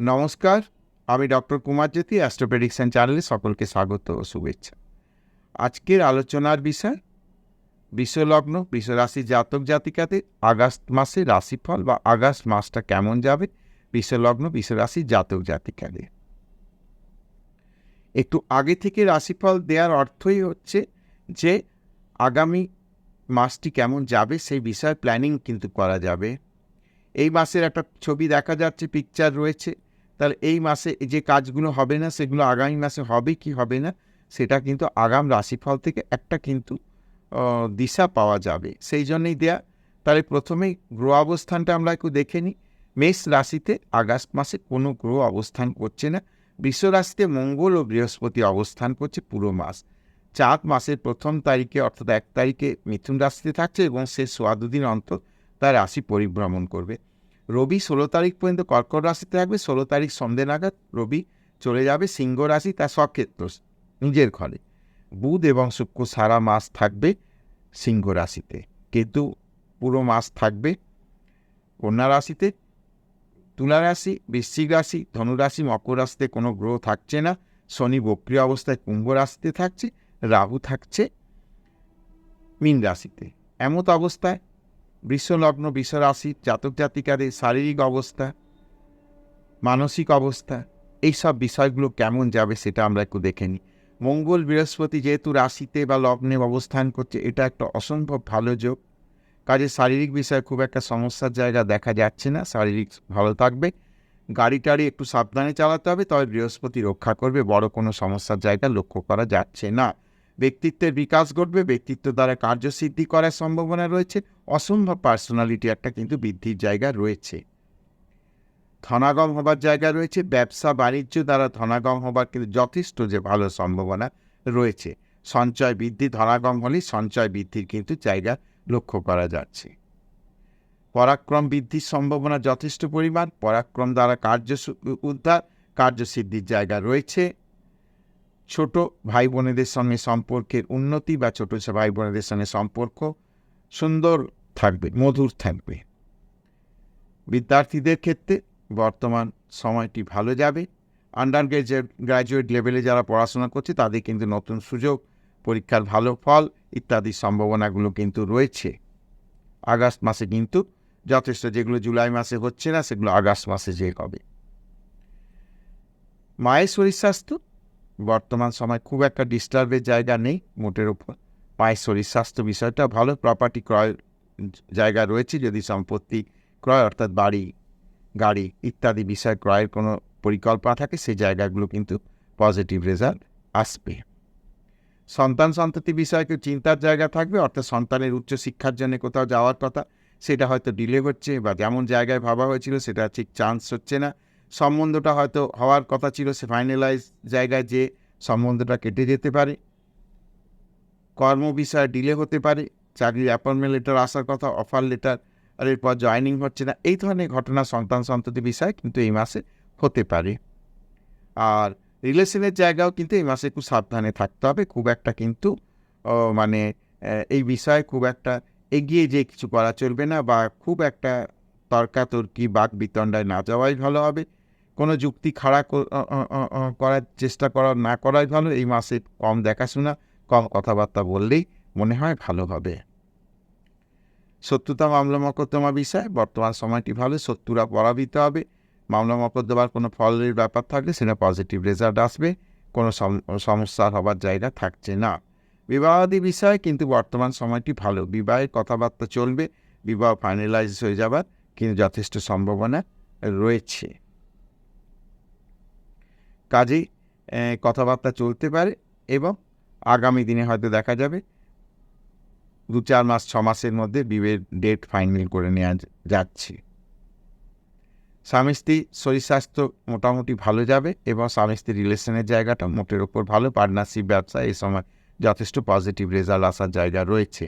নমস্কার, আমি ডক্টর কুমার জ্যোতি অ্যাস্ট্রোপ্রেডিকশন চ্যানেলে সকলকে স্বাগত ও শুভেচ্ছা। আজকের আলোচনার বিষয়, বিশ্বলগ্ন বিশ্বরাশি জাতক জাতিকাদের আগস্ট মাসে রাশিফল বা আগস্ট মাসটা কেমন যাবে বিশ্বলগ্ন বিশ্বরাশি জাতক জাতিকাদের। একটু আগে থেকে রাশিফল দেওয়ার অর্থই হচ্ছে যে, আগামী মাসটি কেমন যাবে সেই বিষয়ে প্ল্যানিং কিন্তু করা যাবে। এই মাসের একটা ছবি দেখা যাচ্ছে পিকচার রয়েছে। তাহলে এই মাসে যে কাজগুলো হবে না, সেগুলো আগামী মাসে হবে কি হবে না, সেটা কিন্তু আগাম রাশিফল থেকে একটা কিন্তু দিশা পাওয়া যাবে। সেই জন্যই দেয়া, তাহলে প্রথমেই গ্রহ অবস্থানটা আমরা একটু দেখে নিই। মেষ রাশিতে আগস্ট মাসে কোনো গ্রহ অবস্থান করছে না। বিশ্ব রাশিতে মঙ্গল ও বৃহস্পতি অবস্থান করছে পুরো মাস। চাঁদ মাসের প্রথম তারিখে অর্থাৎ এক তারিখে মিথুন রাশিতে থাকছে এবং সে সোয়া দুদিন অন্তর তার রাশি পরিভ্রমণ করবে। রবি ষোলো তারিখ পর্যন্ত কর্কট রাশিতে থাকবে, ষোলো তারিখ সন্ধে নাগাদ রবি চলে যাবে সিংহ রাশি তার স্বক্ষেত্র নিজের ঘরে। বুধ এবং শুক্র সারা মাস থাকবে সিংহ রাশিতে, কেতু পুরো মাস থাকবে কন্যা রাশিতে। তুলা রাশি, বৃশ্চিক রাশি ধনুরাশি মকর রাশিতে কোনো গ্রহ থাকছে না, শনি বক্রিয় অবস্থায় কুম্ভ রাশিতে থাকছে, রাহু থাকছে মীন রাশিতে। এমত অবস্থায় বৃষলগ্ন বিশ্বরাশি জাতক জাতিকাদের শারীরিক অবস্থা, মানসিক অবস্থা এই সব বিষয়গুলো কেমন যাবে সেটা আমরা একটু দেখে নিই। মঙ্গল বৃহস্পতি যেহেতু রাশিতে বা লগ্নে অবস্থান করছে, এটা একটা অসম্ভব ভালো যোগ। কাজে শারীরিক বিষয়ে খুব একটা সমস্যার জায়গা দেখা যাচ্ছে না, শারীরিক ভালো থাকবে। গাড়ি টাড়ি একটু সাবধানে চালাতে হবে, তবে বৃহস্পতি রক্ষা করবে, বড় কোনো সমস্যার জায়গা লক্ষ্য করা যাচ্ছে না। ব্যক্তিত্বের বিকাশ ঘটবে, ব্যক্তিত্ব দ্বারা কার্যসিদ্ধি করার সম্ভাবনা রয়েছে, অসম্ভব পার্সোনালিটি একটা কিন্তু বৃদ্ধির জায়গা রয়েছে। ধনাগম হবার জায়গা রয়েছে, ব্যবসা বাণিজ্য দ্বারা ধনাগম হবার কিন্তু যথেষ্ট যে ভালো সম্ভাবনা রয়েছে। সঞ্চয় বৃদ্ধি, ধনাগম হলে সঞ্চয় বৃদ্ধির কিন্তু জায়গা লক্ষ্য করা যাচ্ছে। পরাক্রম বৃদ্ধির সম্ভাবনা যথেষ্ট পরিমাণ, পরাক্রম দ্বারা কার্য উদ্ধার, কার্যসিদ্ধির জায়গা রয়েছে। ছোট ভাই বোনেদের সঙ্গে সম্পর্কের উন্নতি বা ছোট ভাই বোনেদের সঙ্গে সম্পর্ক সুন্দর থাকবে, মধুর থাকবে। বিদ্যার্থীদের ক্ষেত্রে বর্তমান সময়টি ভালো যাবে। আন্ডার গ্রাজুয়েট গ্র্যাজুয়েট লেভেলে যারা পড়াশোনা করছে, তাদের কিন্তু নতুন সুযোগ, পরীক্ষার ভালো ফল ইত্যাদি সম্ভাবনাগুলো কিন্তু রয়েছে। আগস্ট মাসে কিন্তু যথেষ্ট যেগুলো জুলাই মাসে হচ্ছে না, সেগুলো আগস্ট মাসে যে হবে। মায়ের শরীর স্বাস্থ্য বর্তমান সময় খুব একটা ডিস্টার্বের জায়গা নেই মোটের ওপর মায়ের শরীর, স্বাস্থ্য বিষয়টা ভালো প্রপার্টি ক্রয় জায়গা রয়েছে যদি সম্পত্তি ক্রয় অর্থাৎ বাড়ি, গাড়ি ইত্যাদি বিষয় ক্রয়ের কোনো পরিকল্পনা থাকে সেই জায়গাগুলো কিন্তু পজিটিভ রেজাল্ট আসবে। সন্তান সন্ততি বিষয়ে কেউ চিন্তার জায়গা থাকবে, অর্থাৎ সন্তানের উচ্চ শিক্ষার জন্য কোথাও যাওয়ার কথা, সেটা হয়তো ডিলে হচ্ছে বা যেমন জায়গায় ভাবা হয়েছিল সেটা ঠিক চান্স হচ্ছে না। সম্বন্ধটা হয়তো হওয়ার কথা ছিল, সে ফাইনালাইজ জায়গায় যে সম্বন্ধটা কেটে যেতে পারে। কর্ম বিষয়ে ডিলে হতে পারে, চাকরির অ্যাপয়েন্টমেন্ট লেটার আসার কথা অফার লেটার আর এরপর জয়নিং হচ্ছে না, এই ধরনের ঘটনা সন্তান সন্ততি বিষয় কিন্তু এই মাসে হতে পারে। আর রিলেশনের জায়গাও কিন্তু এই মাসে একটু সাবধানে থাকতে হবে, খুব একটা কিন্তু মানে এই বিষয়ে খুব একটা এগিয়ে যে কিছু করা চলবে না বা খুব একটা তর্কাতর্কি, বাক বিতণ্ডায় না যাওয়াই ভালো হবে। কোনো যুক্তি খাড়া করার চেষ্টা করা, না করাই ভালো। এই মাসে কম দেখাশোনা, কম কথাবার্তা বললেই মনে হয় ভালো হবে। শত্রুতা মামলা মকদ্দমা বিষয় বর্তমান সময়টি ভালো, শত্রুরা পরাবিত হবে। মামলা মকদ্দমার কোনো ফলের ব্যাপার থাকলে সেটা পজিটিভ রেজাল্ট আসবে। কোনো সম- সমস্যা হবার জায়গা থাকছে না। বিবাহাদি বিষয়ে কিন্তু বর্তমান সময়টি ভালো। বিবাহের কথাবার্তা চলবে, বিবাহ ফাইনালাইজ হয়ে যাবার কিন্তু যথেষ্ট সম্ভাবনা রয়েছে। কাজেই কথাবার্তা চলতে পারে এবং আগামী দিনে হয়তো দেখা যাবে দু চার মাস, ছ মাসের মধ্যে বিয়ের ডেট ফাইনাল করে নেওয়া যাচ্ছে। স্বামী স্ত্রী শরীর স্বাস্থ্য মোটামুটি ভালো যাবে এবং স্বামী স্ত্রী রিলেশনের জায়গাটা মোটের ওপর ভালো। পার্টনারশিপ ব্যবসা এই সময় যথেষ্ট পজিটিভ রেজাল্ট আসার জায়গা রয়েছে।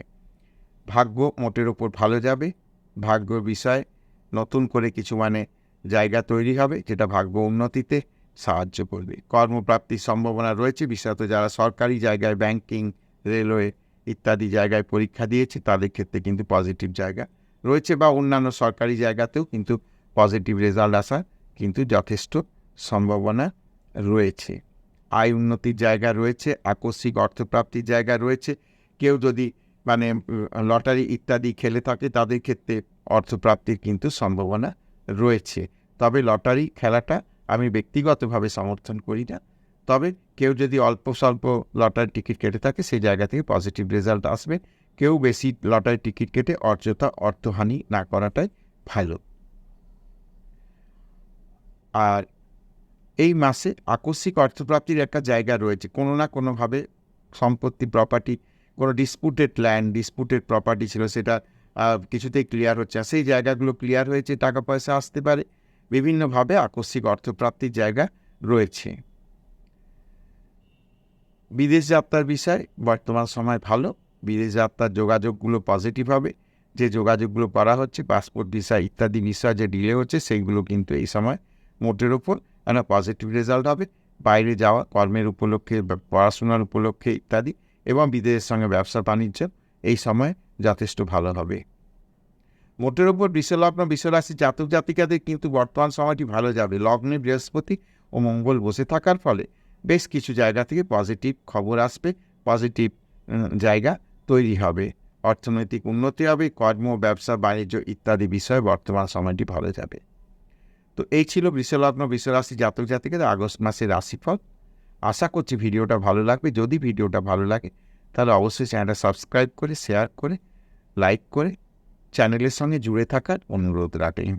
ভাগ্য মোটের ওপর ভালো যাবে। ভাগ্য বিষয়ে নতুন করে কিছু মানে জায়গা তৈরি হবে যেটা ভাগ্য উন্নতিতে সাহায্য করবে। কর্মপ্রাপ্তির সম্ভাবনা রয়েছে, বিশেষত যারা সরকারি জায়গায় ব্যাংকিং রেলওয়ে ইত্যাদি জায়গায় পরীক্ষা দিয়েছে, তাদের ক্ষেত্রে কিন্তু পজিটিভ জায়গা রয়েছে বা অন্যান্য সরকারি জায়গাতেও কিন্তু পজিটিভ রেজাল্ট আসার কিন্তু যথেষ্ট সম্ভাবনা রয়েছে। আয় উন্নতির জায়গা রয়েছে, আকস্মিক অর্থপ্রাপ্তির জায়গা রয়েছে। কেউ যদি মানে লটারি ইত্যাদি খেলে থাকে, তাদের ক্ষেত্রে অর্থপ্রাপ্তির কিন্তু সম্ভাবনা রয়েছে। তবে লটারি খেলাটা আমি ব্যক্তিগতভাবে সমর্থন করি না। তবে কেউ যদি অল্প স্বল্প লটারি টিকিট কেটে থাকে, সেই জায়গা থেকে পজিটিভ রেজাল্ট আসবে। কেউ বেশি লটারি টিকিট কেটে অযথা অর্থহানি না করাটাই ভালো। আর এই মাসে আকস্মিক অর্থপ্রাপ্তির একটা জায়গা রয়েছে। কোনো না কোনোভাবে সম্পত্তি প্রপার্টি কোনো ডিসপুটেড ল্যান্ড ডিসপুটেড প্রপার্টি ছিল, সেটা কিছুতেই ক্লিয়ার হচ্ছে সেই জায়গাগুলো ক্লিয়ার হয়েছে, টাকা পয়সা আসতে পারে। বিভিন্নভাবে আকস্মিক অর্থপ্রাপ্তির জায়গা রয়েছে। বিদেশ যাত্রার বিষয়, বর্তমান সময় ভালো। বিদেশ যাত্রার যোগাযোগগুলো পজিটিভ হবে। যে যোগাযোগগুলো করা হচ্ছে, পাসপোর্ট ভিসা ইত্যাদি বিষয় যে ডিলে হচ্ছে, সেইগুলো কিন্তু এই সময় মোটের ওপর একটা পজিটিভ রেজাল্ট হবে। বাইরে যাওয়া, কর্মের উপলক্ষে পড়াশোনার উপলক্ষে ইত্যাদি, এবং বিদেশের সঙ্গে ব্যবসা বাণিজ্য এই সময় যথেষ্ট ভালো হবে। মোটের ওপর বিশ্বলগ্ন বিশ্বরাশি জাতক জাতিকাদের কিন্তু বর্তমান সময়টি ভালো যাবে। লগ্নে বৃহস্পতি ও মঙ্গল বসে থাকার ফলে বেশ কিছু জায়গা থেকে পজিটিভ খবর আসবে, পজিটিভ জায়গা তৈরি হবে। অর্থনৈতিক উন্নতি হবে, কর্ম, ব্যবসা, বাণিজ্য ইত্যাদি বিষয়ে বর্তমান সময়টি ভালো যাবে। তো এই ছিল বিশ্বলগ্ন বিশ্বরাশি জাতক জাতিকাদের আগস্ট মাসের রাশিফল। আশা করছি ভিডিওটা ভালো লাগবে। যদি ভিডিওটা ভালো লাগে, তাহলে অবশ্যই চ্যানেলটা সাবস্ক্রাইব করে, শেয়ার করে, লাইক করে চ্যানেলের সঙ্গে জুড়ে থাকার অনুরোধ রাখেন।